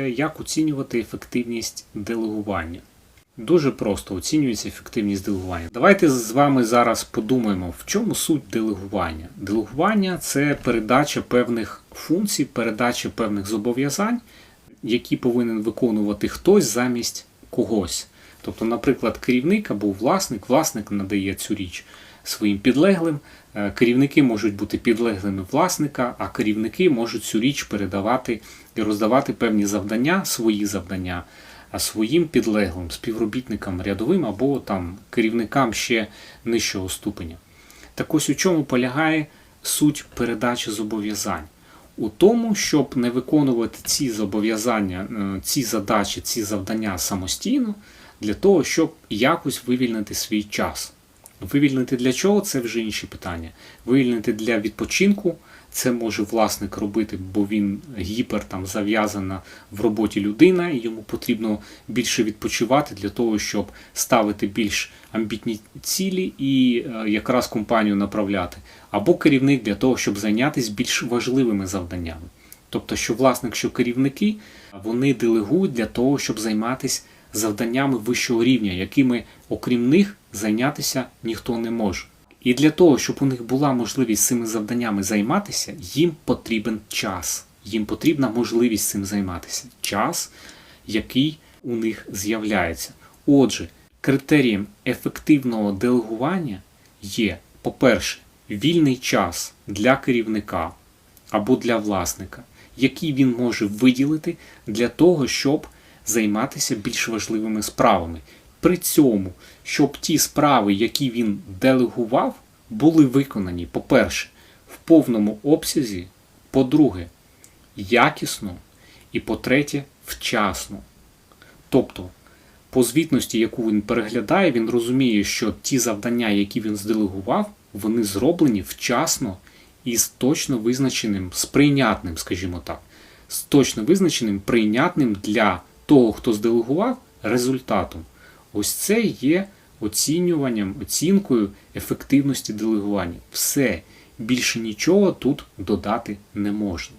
Як оцінювати ефективність делегування? Дуже просто оцінюється ефективність делегування. Давайте з вами зараз подумаємо, в чому суть делегування. Делегування це передача певних функцій, передача певних зобов'язань, які повинен виконувати хтось замість когось. Тобто, наприклад, керівник або власник, власник надає цю річ своїм підлеглим. Е, Керівники можуть бути підлеглими власника, а керівники можуть цю річ передавати і роздавати певні завдання, свої завдання своїм підлеглим, співробітникам рядовим або там керівникам ще нижчого ступеня. Так ось у чому полягає суть передачі зобов'язань? У тому, щоб не виконувати ці зобов'язання, е, ці задачі, ці завдання самостійно, для того, щоб якось вивільнити свій час. Вивільнити для чого це вже інші питання. Вивільнити для відпочинку це може власник робити, бо він гіпер там зав'язана в роботі людина, і йому потрібно більше відпочивати для того, щоб ставити більш амбітні цілі і е, якраз компанію направляти. Або керівник для того, щоб зайнятися більш важливими завданнями. Тобто, що власник, що керівники, вони делегують для того, щоб займатися завданнями вищого рівня, якими, окрім них, зайнятися ніхто не може. І для того, щоб у них була можливість цими завданнями займатися, їм потрібен час. Їм потрібна можливість цим займатися. Час, який у них з'являється. Отже, критерієм ефективного делегування є, по-перше, вільний час для керівника або для власника, який він може виділити для того, щоб займатися більш важливими справами. При цьому, щоб ті справи, які він делегував, були виконані, по-перше, в повному обсязі, по-друге, якісно і по-третє, вчасно. Тобто, по звітності, яку він переглядає, він розуміє, що ті завдання, які він зделегував, вони зроблені вчасно і з точно визначеним, сприйнятним, скажімо так, з точно визначеним, прийнятним для того, хто зделегував, результатом. Ось це є оцінюванням, оцінкою ефективності делегування. Все, більше нічого тут додати не можна.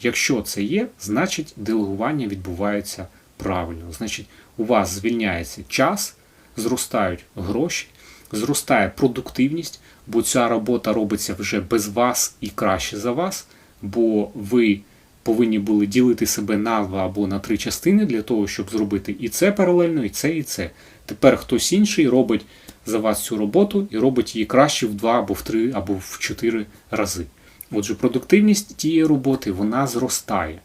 Якщо це є, значить делегування відбувається правильно. Значить, у вас звільняється час, зростають гроші, зростає продуктивність, бо ця робота робиться вже без вас і краще за вас, бо ви повинні були ділити себе на два або на три частини для того, щоб зробити і це паралельно, і це, і це. Тепер хтось інший робить за вас цю роботу і робить її краще в два або в три, або в чотири рази. Отже, продуктивність тієї роботи вона зростає.